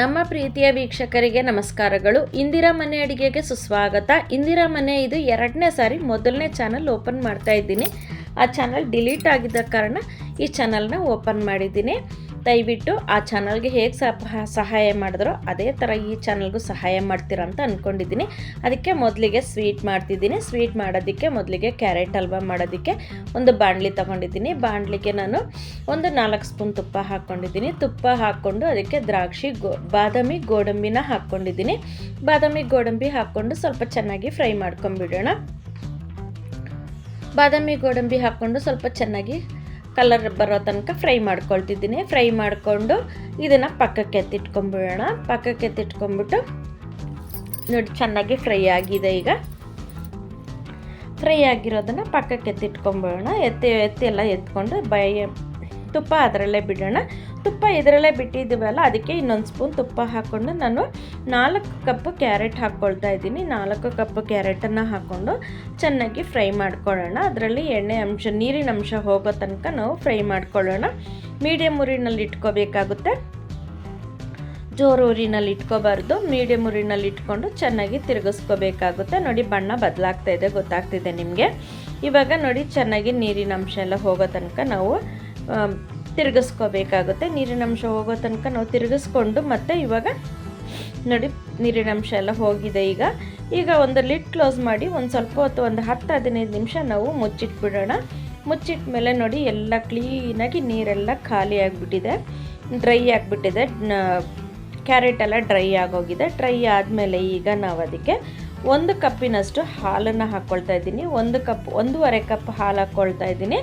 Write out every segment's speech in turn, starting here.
ನಮ್ಮ ಪ್ರೀತಿಯ ವೀಕ್ಷಕರಿಗೆ ನಮಸ್ಕಾರಗಳು. ಇಂದಿರಾ ಮನೆ ಅಡಿಗೆಗೆ ಸುಸ್ವಾಗತ. ಇಂದಿರಾ ಮನೆ ಇದು ಎರಡನೇ ಸಾರಿ ಮೊದಲನೇ ಚಾನಲ್ ಓಪನ್ ಮಾಡ್ತಾ ಇದ್ದೀನಿ. ಆ ಚಾನಲ್ ಡಿಲೀಟ್ ಆಗಿದ್ದ ಕಾರಣ ಈ ಚಾನಲ್ನ ಓಪನ್ ಮಾಡಿದ್ದೀನಿ. ದಯವಿಟ್ಟು ಆ ಚಾನಲ್ಗೆ ಹೇಗೆ ಸಹ ಸಹಾಯ ಮಾಡಿದ್ರೋ ಅದೇ ಥರ ಈ ಚಾನಲ್ಗೂ ಸಹಾಯ ಮಾಡ್ತೀರ ಅಂತ ಅಂದ್ಕೊಂಡಿದ್ದೀನಿ ಅದಕ್ಕೆ ಮೊದಲಿಗೆ ಸ್ವೀಟ್ ಮಾಡ್ತಿದ್ದೀನಿ. ಸ್ವೀಟ್ ಮಾಡೋದಕ್ಕೆ ಮೊದಲಿಗೆ ಕ್ಯಾರೆಟ್ ಹಲ್ವಾ ಮಾಡೋದಕ್ಕೆ ಒಂದು ಬಾಣಲಿ ತೊಗೊಂಡಿದ್ದೀನಿ. ಬಾಣಲಿಗೆ ನಾನು ಒಂದು ನಾಲ್ಕು ಸ್ಪೂನ್ ತುಪ್ಪ ಹಾಕ್ಕೊಂಡಿದ್ದೀನಿ. ತುಪ್ಪ ಹಾಕ್ಕೊಂಡು ಅದಕ್ಕೆ ದ್ರಾಕ್ಷಿ, ಗೋ, ಬಾದಾಮಿ, ಗೋಡಂಬಿನ ಹಾಕ್ಕೊಂಡಿದ್ದೀನಿ. ಬಾದಾಮಿ, ಗೋಡಂಬಿ ಹಾಕ್ಕೊಂಡು ಸ್ವಲ್ಪ ಚೆನ್ನಾಗಿ ಫ್ರೈ ಮಾಡ್ಕೊಂಬಿಡೋಣ. ಬಾದಾಮಿ, ಗೋಡಂಬಿ ಹಾಕ್ಕೊಂಡು ಸ್ವಲ್ಪ ಚೆನ್ನಾಗಿ ಕಲರ್ ಬರೋ ತನಕ ಫ್ರೈ ಮಾಡ್ಕೊಳ್ತಿದ್ದೀನಿ. ಫ್ರೈ ಮಾಡಿಕೊಂಡು ಇದನ್ನು ಪಕ್ಕಕ್ಕೆ ಎತ್ತಿಟ್ಕೊಂಬಿಡೋಣ ಪಕ್ಕಕ್ಕೆ ಎತ್ತಿಟ್ಕೊಂಡ್ಬಿಟ್ಟು ನೋಡಿ ಚೆನ್ನಾಗಿ ಫ್ರೈ ಆಗಿದೆ ಈಗ. ಫ್ರೈ ಆಗಿರೋದನ್ನು ಪಕ್ಕಕ್ಕೆ ಎತ್ತಿಟ್ಕೊಂಬಿಡೋಣ ಎತ್ತಿ ಎತ್ತಿ ಎಲ್ಲ ಎತ್ಕೊಂಡು ಬೈ ತುಪ್ಪ ಅದರಲ್ಲೇ ಬಿಡೋಣ. ತುಪ್ಪ ಇದರಲ್ಲೇ ಬಿಟ್ಟಿದ್ದೀವಲ್ಲ, ಅದಕ್ಕೆ ಇನ್ನೊಂದು ಸ್ಪೂನ್ ತುಪ್ಪ ಹಾಕ್ಕೊಂಡು ನಾನು ನಾಲ್ಕು ಕಪ್ ಕ್ಯಾರೆಟ್ ಹಾಕ್ಕೊಳ್ತಾ ಇದ್ದೀನಿ. ನಾಲ್ಕು ಕಪ್ ಕ್ಯಾರೆಟನ್ನು ಹಾಕ್ಕೊಂಡು ಚೆನ್ನಾಗಿ ಫ್ರೈ ಮಾಡ್ಕೊಳ್ಳೋಣ. ಅದರಲ್ಲಿ ಎಣ್ಣೆ ಅಂಶ, ನೀರಿನ ಅಂಶ ಹೋಗೋ ತನಕ ನಾವು ಫ್ರೈ ಮಾಡ್ಕೊಳ್ಳೋಣ. ಮೀಡಿಯಮ್ ಉರಿನಲ್ಲಿ ಇಟ್ಕೋಬೇಕಾಗುತ್ತೆ. ಜೋರು ಊರಿನಲ್ಲಿ ಇಟ್ಕೋಬಾರ್ದು. ಮೀಡಿಯಮ್ ಉರಿನಲ್ಲಿ ಇಟ್ಕೊಂಡು ಚೆನ್ನಾಗಿ ತಿರುಗಿಸ್ಕೋಬೇಕಾಗುತ್ತೆ. ನೋಡಿ, ಬಣ್ಣ ಬದಲಾಗ್ತಾ ಇದೆ, ಗೊತ್ತಾಗ್ತಿದೆ ನಿಮಗೆ. ಇವಾಗ ನೋಡಿ, ಚೆನ್ನಾಗಿ ನೀರಿನ ಅಂಶ ಎಲ್ಲ ಹೋಗೋ ತನಕ ನಾವು ತಿರುಗಿಸ್ಕೋಬೇಕಾಗುತ್ತೆ. ನೀರಿನಂಶ ಹೋಗೋ ತನಕ ನಾವು ತಿರುಗಿಸ್ಕೊಂಡು ಮತ್ತೆ ಇವಾಗ ನೋಡಿ, ನೀರಿನಂಶ ಎಲ್ಲ ಹೋಗಿದೆ ಈಗ. ಈಗ ಒಂದು ಲಿಡ್ ಕ್ಲೋಸ್ ಮಾಡಿ ಒಂದು ಸ್ವಲ್ಪ ಹೊತ್ತು ಒಂದು ಹತ್ತು ಹದಿನೈದು ನಿಮಿಷ ನಾವು ಮುಚ್ಚಿಟ್ಬಿಡೋಣ. ಮುಚ್ಚಿಟ್ಟ ಮೇಲೆ ನೋಡಿ, ಎಲ್ಲ ಕ್ಲೀನಾಗಿ ನೀರೆಲ್ಲ ಖಾಲಿ ಆಗಿಬಿಟ್ಟಿದೆ. ಡ್ರೈ ಆಗಿಬಿಟ್ಟಿದೆ. ಕ್ಯಾರೆಟ್ ಎಲ್ಲ ಡ್ರೈ ಆಗೋಗಿದೆ. ಡ್ರೈ ಆದಮೇಲೆ ಈಗ ನಾವು ಅದಕ್ಕೆ ಒಂದು ಕಪ್ಪಿನಷ್ಟು ಹಾಲನ್ನು ಹಾಕ್ಕೊಳ್ತಾ ಇದ್ದೀನಿ. ಒಂದು ಕಪ್, ಒಂದೂವರೆ ಕಪ್ ಹಾಲು ಹಾಕ್ಕೊಳ್ತಾ ಇದ್ದೀನಿ.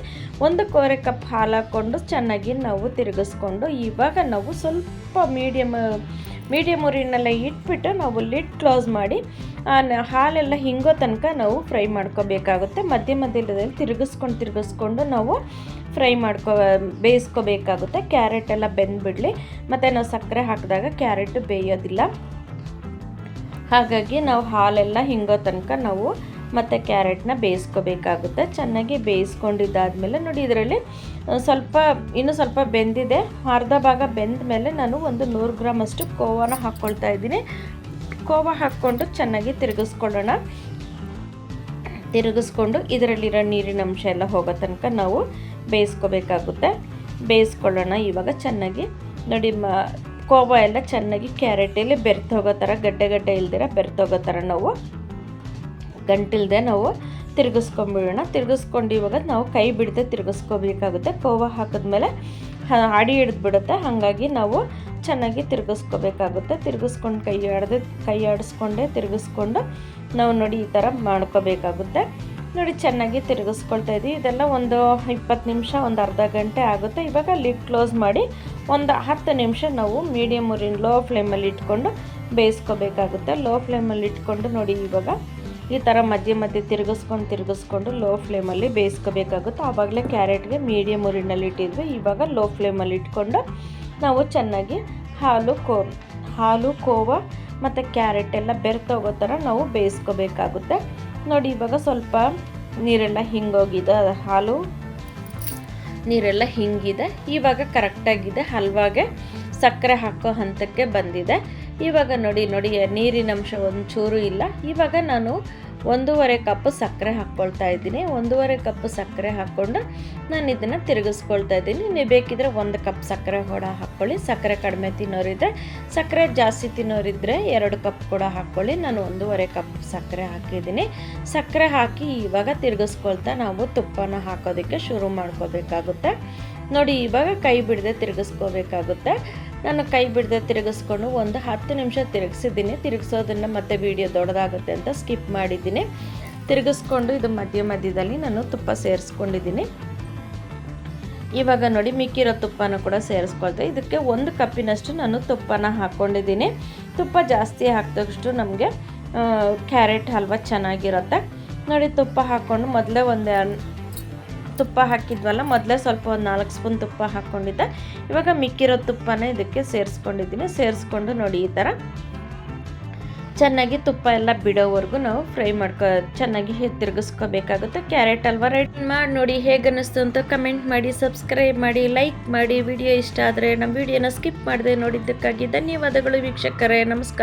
ಒಂದೂವರೆ ಕಪ್ ಹಾಲು ಹಾಕ್ಕೊಂಡು ಚೆನ್ನಾಗಿ ನಾವು ತಿರುಗಿಸ್ಕೊಂಡು ಇವಾಗ ನಾವು ಸ್ವಲ್ಪ ಮೀಡಿಯಮ್ ಮೀಡಿಯಮ್ ಉರಿನೆಲ್ಲ ಇಟ್ಬಿಟ್ಟು ನಾವು ಲಿಡ್ ಕ್ಲೋಸ್ ಮಾಡಿ ಹಾಲೆಲ್ಲ ಹಿಂಗೋ ತನಕ ನಾವು ಫ್ರೈ ಮಾಡ್ಕೋಬೇಕಾಗುತ್ತೆ. ಮಧ್ಯ ಮಧ್ಯದಲ್ಲಿ ತಿರುಗಿಸ್ಕೊಂಡು ತಿರುಗಿಸ್ಕೊಂಡು ನಾವು ಫ್ರೈ ಮಾಡ್ಕೋ, ಬೇಯಿಸ್ಕೋಬೇಕಾಗುತ್ತೆ. ಕ್ಯಾರೆಟ್ ಎಲ್ಲ ಬೆಂದ್ಬಿಡಲಿ. ಮತ್ತು ನಾವು ಸಕ್ಕರೆ ಹಾಕಿದಾಗ ಕ್ಯಾರೆಟ್ ಬೇಯೋದಿಲ್ಲ. ಹಾಗಾಗಿ ನಾವು ಹಾಲೆಲ್ಲ ಹಿಂಗೋ ತನಕ ನಾವು ಮತ್ತು ಕ್ಯಾರೆಟ್ನ ಬೇಯಿಸ್ಕೋಬೇಕಾಗುತ್ತೆ. ಚೆನ್ನಾಗಿ ಬೇಯಿಸ್ಕೊಂಡಿದ್ದಾದಮೇಲೆ ನೋಡಿ ಇದರಲ್ಲಿ ಸ್ವಲ್ಪ, ಇನ್ನೂ ಸ್ವಲ್ಪ ಬೆಂದಿದೆ. ಅರ್ಧ ಭಾಗ ಬೆಂದ ಮೇಲೆ ನಾನು ಒಂದು ನೂರು ಗ್ರಾಮ್ ಅಷ್ಟು ಕೋವಾನ ಹಾಕ್ಕೊಳ್ತಾ ಇದ್ದೀನಿ. ಕೋವಾ ಹಾಕ್ಕೊಂಡು ಚೆನ್ನಾಗಿ ತಿರುಗಿಸ್ಕೊಳ್ಳೋಣ. ತಿರುಗಿಸ್ಕೊಂಡು ಇದರಲ್ಲಿರೋ ನೀರಿನ ಅಂಶ ಎಲ್ಲ ಹೋಗೋ ತನಕ ನಾವು ಬೇಯಿಸ್ಕೋಬೇಕಾಗುತ್ತೆ. ಬೇಯಿಸ್ಕೊಳ್ಳೋಣ ಇವಾಗ ಚೆನ್ನಾಗಿ. ನೋಡಿ ಕೋವ ಎಲ್ಲ ಚೆನ್ನಾಗಿ ಕ್ಯಾರೆಟಲ್ಲಿ ಬೆರ್ತೋಗೋ ಥರ, ಗಡ್ಡೆ ಗಡ್ಡೆ ಇಲ್ದಿರ ಬೆರ್ತೋಗೋ ಥರ ನಾವು ಗಂಟಿಲ್ದೆ ನಾವು ತಿರುಗಿಸ್ಕೊಂಬಿಡೋಣ. ತಿರುಗಿಸ್ಕೊಂಡು ಇವಾಗ ನಾವು ಕೈ ಬಿಡದೆ ತಿರುಗಿಸ್ಕೋಬೇಕಾಗುತ್ತೆ. ಕೋವ ಹಾಕಿದ್ಮೇಲೆ ಆಡಿ ಹಿಡಿದ್ಬಿಡುತ್ತೆ. ಹಾಗಾಗಿ ನಾವು ಚೆನ್ನಾಗಿ ತಿರುಗಿಸ್ಕೋಬೇಕಾಗುತ್ತೆ. ತಿರುಗಿಸ್ಕೊಂಡು ಕೈ ಆಡದೆ, ಕೈ ಆಡಿಸ್ಕೊಂಡೆ ತಿರುಗಿಸ್ಕೊಂಡು ನಾವು ನೋಡಿ ಈ ಥರ ಮಾಡ್ಕೋಬೇಕಾಗುತ್ತೆ. ನೋಡಿ, ಚೆನ್ನಾಗಿ ತಿರುಗಿಸ್ಕೊಳ್ತಾ ಇದ್ದೀವಿ. ಇದೆಲ್ಲ ಒಂದು ಇಪ್ಪತ್ತು ನಿಮಿಷ, ಒಂದು ಅರ್ಧ ಗಂಟೆ ಆಗುತ್ತೆ. ಇವಾಗ ಲಿಡ್ ಕ್ಲೋಸ್ ಮಾಡಿ ಒಂದು ಹತ್ತು ನಿಮಿಷ ನಾವು ಮೀಡಿಯಮ್ ಊರಿನ ಲೋ ಫ್ಲೇಮಲ್ಲಿ ಇಟ್ಕೊಂಡು ಬೇಯಿಸ್ಕೋಬೇಕಾಗುತ್ತೆ. ಲೋ ಫ್ಲೇಮಲ್ಲಿ ಇಟ್ಕೊಂಡು ನೋಡಿ, ಇವಾಗ ಈ ಥರ ಮಧ್ಯೆ ಮಧ್ಯೆ ತಿರುಗಿಸ್ಕೊಂಡು ತಿರುಗಿಸ್ಕೊಂಡು ಲೋ ಫ್ಲೇಮಲ್ಲಿ ಬೇಯಿಸ್ಕೋಬೇಕಾಗುತ್ತೆ. ಆವಾಗಲೇ ಕ್ಯಾರೆಟ್ಗೆ ಮೀಡಿಯಮ್ ಊರಿನಲ್ಲಿ ಇಟ್ಟಿದ್ವಿ. ಇವಾಗ ಲೋ ಫ್ಲೇಮಲ್ಲಿ ಇಟ್ಕೊಂಡು ನಾವು ಚೆನ್ನಾಗಿ ಹಾಲು ಕೋ, ಹಾಲು, ಕೋವ ಮತ್ತು ಕ್ಯಾರೆಟ್ ಎಲ್ಲ ಬೆರ್ತೋಗೋ ಥರ ನಾವು ಬೇಯಿಸ್ಕೋಬೇಕಾಗುತ್ತೆ. ನೋಡಿ, ಇವಾಗ ಸ್ವಲ್ಪ ನೀರೆಲ್ಲ ಹಿಂಗೋಗಿದೆ. ಹಾಲು. ನೀರೆಲ್ಲ ಹಿಂಗಿದೆ. ಇವಾಗ ಕರೆಕ್ಟಾಗಿದೆ ಹಲ್ವಾಗೆ ಸಕ್ಕರೆ ಹಾಕೋ ಹಂತಕ್ಕೆ ಬಂದಿದೆ. ಇವಾಗ ನೋಡಿ ನೋಡಿ, ನೀರಿನ ಅಂಶ ಒಂಚೂರು ಇಲ್ಲ. ಇವಾಗ ನಾನು ಒಂದೂವರೆ ಕಪ್ ಸಕ್ಕರೆ ಹಾಕ್ಕೊಳ್ತಾ ಇದ್ದೀನಿ. ಒಂದೂವರೆ ಕಪ್ ಸಕ್ಕರೆ ಹಾಕ್ಕೊಂಡು ನಾನು ಇದನ್ನು ತಿರುಗಿಸ್ಕೊಳ್ತಾ ಇದ್ದೀನಿ. ನೀವು ಬೇಕಿದ್ರೆ ಒಂದು ಕಪ್ ಸಕ್ಕರೆ ಕೂಡ ಹಾಕ್ಕೊಳ್ಳಿ. ಸಕ್ಕರೆ ಕಡಿಮೆ ತಿನ್ನೋರಿದ್ರೆ, ಸಕ್ಕರೆ ಜಾಸ್ತಿ ತಿನ್ನೋರಿದ್ರೆ ಎರಡು ಕಪ್ ಕೂಡ ಹಾಕ್ಕೊಳ್ಳಿ. ನಾನು ಒಂದೂವರೆ ಕಪ್ ಸಕ್ಕರೆ ಹಾಕಿದ್ದೀನಿ. ಸಕ್ಕರೆ ಹಾಕಿ ಇವಾಗ ತಿರುಗಿಸ್ಕೊಳ್ತಾ ನಾವು ತುಪ್ಪನ ಹಾಕೋದಕ್ಕೆ ಶುರು ಮಾಡ್ಕೋಬೇಕಾಗುತ್ತೆ. ನೋಡಿ, ಇವಾಗ ಕೈ ಬಿಡದೆ ತಿರುಗಿಸ್ಕೋಬೇಕಾಗುತ್ತೆ. ನಾನು ಕೈ ಬಿಡದೆ ತಿರುಗಿಸ್ಕೊಂಡು ಒಂದು ಹತ್ತು ನಿಮಿಷ ತಿರುಗಿಸಿದ್ದೀನಿ. ತಿರುಗಿಸೋದನ್ನು ಮತ್ತೆ ವೀಡಿಯೋ ದೊಡ್ಡದಾಗುತ್ತೆ ಅಂತ ಸ್ಕಿಪ್ ಮಾಡಿದ್ದೀನಿ. ತಿರುಗಿಸ್ಕೊಂಡು ಇದು ಮಧ್ಯ ಮಧ್ಯದಲ್ಲಿ ನಾನು ತುಪ್ಪ ಸೇರಿಸ್ಕೊಂಡಿದ್ದೀನಿ. ಇವಾಗ ನೋಡಿ ಮಿಕ್ಕಿರೋ ತುಪ್ಪನ ಕೂಡ ಸೇರಿಸ್ಕೊಳ್ತೆ. ಇದಕ್ಕೆ ಒಂದು ಕಪ್ಪಿನಷ್ಟು ನಾನು ತುಪ್ಪನ ಹಾಕ್ಕೊಂಡಿದ್ದೀನಿ ತುಪ್ಪ ಜಾಸ್ತಿ ಹಾಕಿದಷ್ಟು ನಮಗೆ ಕ್ಯಾರೆಟ್ ಹಲ್ವ ಚೆನ್ನಾಗಿರುತ್ತೆ. ನೋಡಿ ತುಪ್ಪ ಹಾಕ್ಕೊಂಡು ಮೊದಲೇ ಒಂದು ತುಪ್ಪ ಹಾಕಿದ್ವಲ್ಲ, ಮೊದಲೇ ಸ್ವಲ್ಪ ಒಂದು ನಾಲ್ಕು ಸ್ಪೂನ್ ತುಪ್ಪ ಹಾಕ್ಕೊಂಡಿದ್ದೆ ಇವಾಗ ಮಿಕ್ಕಿರೋ ತುಪ್ಪನ ಇದಕ್ಕೆ ಸೇರಿಸ್ಕೊಂಡಿದ್ದೀನಿ. ಸೇರಿಸ್ಕೊಂಡು ನೋಡಿ ಈ ಥರ ಚೆನ್ನಾಗಿ ತುಪ್ಪ ಎಲ್ಲ ಬಿಡೋವರೆಗೂ ನಾವು ಫ್ರೈ ಮಾಡ್ಕೊ, ಚೆನ್ನಾಗಿ ತಿರುಗಿಸ್ಕೊಬೇಕಾಗುತ್ತೆ. ಕ್ಯಾರೆಟ್ ಅಲ್ವಾ ರೆಡಿ ಮಾಡಿ ನೋಡಿ ಹೇಗೆ ಅನ್ನಿಸ್ತು ಅಂತ ಕಮೆಂಟ್ ಮಾಡಿ, ಸಬ್ಸ್ಕ್ರೈಬ್ ಮಾಡಿ, ಲೈಕ್ ಮಾಡಿ. ವಿಡಿಯೋ ಇಷ್ಟ ಆದರೆ ನಮ್ಮ ವಿಡಿಯೋನ ಸ್ಕಿಪ್ ಮಾಡದೆ ನೋಡಿದ್ದಕ್ಕಾಗಿ ಧನ್ಯವಾದಗಳು ವೀಕ್ಷಕರೇ. ನಮಸ್ಕಾರ.